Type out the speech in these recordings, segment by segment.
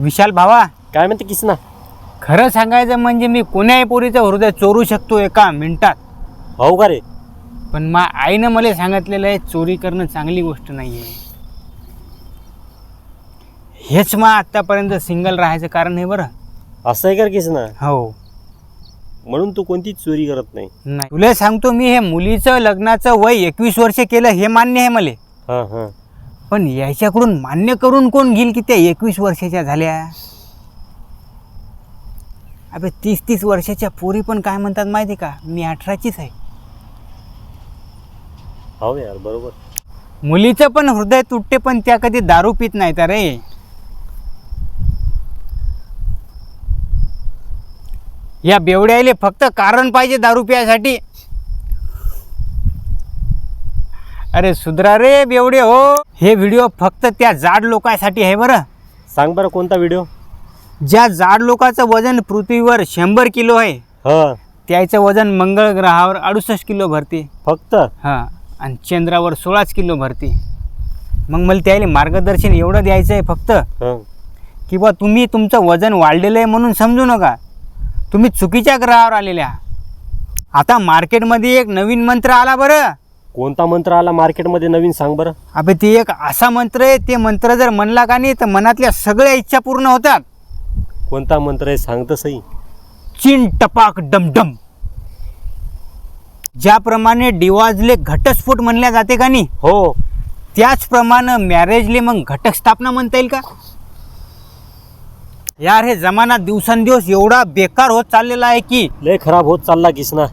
विशाल भावा काय म्हणते किसना? खरं सांगायचं म्हणजे मी कोण्याही पोरीचं हृदय चोरू शकतो एका मिनिटात? भाऊ का रे? पण मा आईनं मला सांगितलेलं आहे चोरी करणं चांगली गोष्ट नाही आहे हेच मग आत्तापर्यंत सिंगल राहायचं कारण आहे बरं. असं आहे का रे किसना? हो. म्हणून तू कोणतीच चोरी करत नाही. नाही. तुला सांगतो मी हे मुलीचं लग्नाचं वय एकवीस वर्ष केलं हे मान्य आहे मला. हां हां. पण याच्याकडून मान्य करून कोण घेईल की त्या एकवीस वर्षाच्या झाल्या? अबे तीस तीस वर्षाच्या पोरी पण काय म्हणतात माहिती का? मी अठराचीच आहे. हो यार बरोबर. मुलीचं पण हृदय तुटते पण त्या कधी दारू पित नाहीत रे या बेवड्याले फक्त कारण पाहिजे दारू प्यायसाठी. अरे सुधरा रे बेवडे हो. हे व्हिडिओ फक्त त्या जाड लोकांसाठी आहे बरं. सांग बरं कोणता व्हिडिओ ज्या जाड लोकांचं वजन पृथ्वीवर शंभर किलो आहे हां. त्याचं वजन मंगळ ग्रहावर अडुसष्ट किलो भरते. फक्त? हां. आणि चंद्रावर सोळाच किलो भरते. मग मला त्याला मार्गदर्शन एवढं द्यायचं आहे फक्त. हां. की बा तुम्ही तुमचं वजन वाढलेलं आहे म्हणून समजू नका. तुम्ही चुकीच्या ग्रहावर आलेल्या. आता मार्केटमध्ये एक नवीन मंत्र आला बरं. कोणता मंत्र आला मार्केटमध्ये नवीन सांग बरं. अबे ते एक असा मंत्र आहे ते मंत्र जर म्हणला का नाही तर मनातल्या सगळ्या इच्छा पूर्ण होतात. कोणता मंत्र आहे सांग तर सही चिन टपाक डमडम. ज्याप्रमाणे डिवाजले घटस्फोट म्हणल्या जाते का नाही हो. त्याचप्रमाणे मॅरेजले मग घटक स्थापना म्हणता येईल का? यार हे जमाना दिवसेंदिवस एवढा बेकार होत चाललेला आहे की लय खराब होत चालला किसना.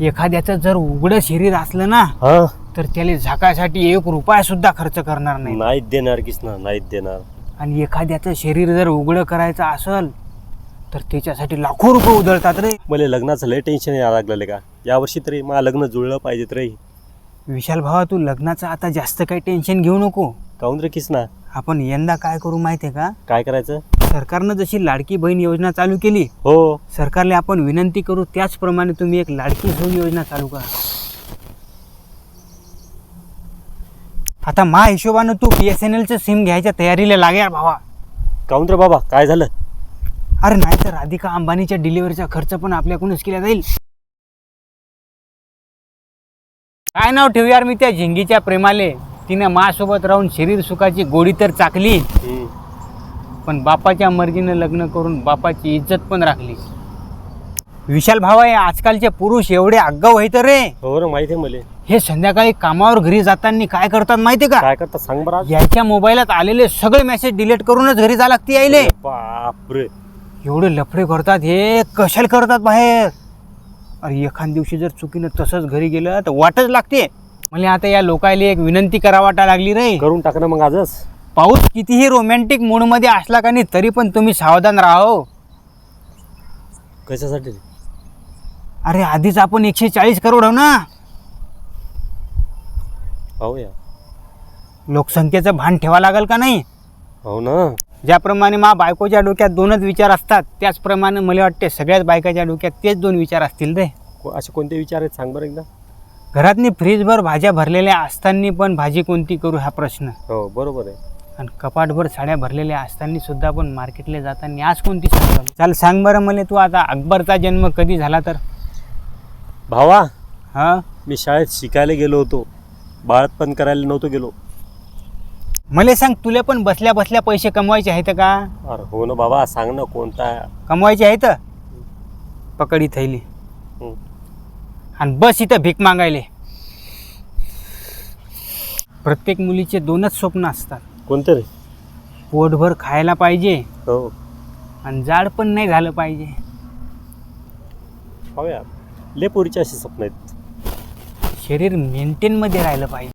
एखाद्याचं जर उघडं शरीर असलं ना हां? तर त्याला झाकायसाठी एक रुपया सुद्धा खर्च करणार नाही. नाहीत देणार किसना नाहीत देणार. आणि एखाद्याचं शरीर जर उघडं करायचं असेल तर त्याच्यासाठी लाखो रुपये उधळतात रे. मला लग्नाचं लय टेन्शन यायला लागलेलं का? यावर्षी तरी मला लग्न जुळलं पाहिजेत रे. विशाल भावा तू लग्नाचं आता जास्त काही टेन्शन घेऊ नको. काऊन रे किसना आपण यंदा काय करू माहिती आहे का? काय करायचं? सरकारनं जशी लाडकी बहीण योजना चालू केली हो. सरकारला आपण विनंती करू त्याचप्रमाणे तुम्ही एक लाडकी बहीण योजना चालू करा. आता मा हिशोबानं तू बी एस एन एलचं सिम घ्यायच्या तयारीला लागे भावा. काऊन रे बाबा? काय झालं? अरे नाही तर राधिका अंबानीच्या डिलिव्हरीचा खर्च पण आपल्याकडूनच केला जाईल. काय नाव ठेवू यार मी त्या झिंगीच्या प्रेमाले? तिनं मासोबत राहून शरीर सुखाची गोडी तर चाकली. पण बापाच्या मर्जीनं लग्न करून बापाची इज्जत पण राखली. विशाल भावा हे आजकालचे पुरुष एवढे आगाऊ आहेत रे. हो रे माहिती आहे मला. हे संध्याकाळी कामावर घरी जाताना काय करतात माहितीये का? काय करता सांग बरं आज. याच्या मोबाईलात आलेले सगळे मेसेज डिलीट करूनच घरी जा लागते यायले बापरे एवढे लफडे करतात हे कशाला करतात बाहेर? अरे एखाद दिवशी जर चुकीनं तसंच घरी गेलं तर वाटच लागते. मला आता या लोकायला एक विनंती करा वाटा लागली रे. करून टाक ना मग आजच. पाऊस कितीही रोमॅन्टिक मूडमध्ये असला का नाही तरी पण तुम्ही सावधान राहो कशासाठी? रे? अरे आधीच आपण एकशे चाळीस करोड आहो ना. हो या लोकसंख्येचं भान ठेवा लागेल का नाही? हो ना. ज्याप्रमाणे मा बायकोच्या डोक्यात दोनच विचार असतात त्याचप्रमाणे मला वाटते सगळ्याच बायकाच्या डोक्यात तेच दोन विचार असतील रे. को- असे कोणते विचार आहेत? सांग बरं एकदा. घरातनी फ्रीजभर भाज्या भरलेल्या असताना पण भाजी कोणती करू हा प्रश्न. हो बरोबर आहे. आणि कपाटभर साड्या भरलेल्या असताना सुद्धा पण मार्केटला जाताना आज कोणती घालू? चाल सांग बरं मला तू आता अकबरचा जन्म कधी झाला तर? भावा हा? मी शाळेत शिकायला गेलो होतो. बाळपण करायला नव्हतो गेलो. मला सांग तुला पण बसल्या बसल्या पैसे कमवायचे आहेत का? अरे हो ना बाबा सांग ना कोणता. कमवायचे आहेत? पकडी थैली. हं. आणि बस इथं भीक मागायले. प्रत्येक मुलीचे दोनच स्वप्न असतात. कोणते रे? पोटभर खायला पाहिजे. हो. आणि जाड पण नाही झालं पाहिजे. हो यार ले पोरीची अशी स्वप्न आहेत. शरीर मेंटेनमध्ये राहिलं पाहिजे.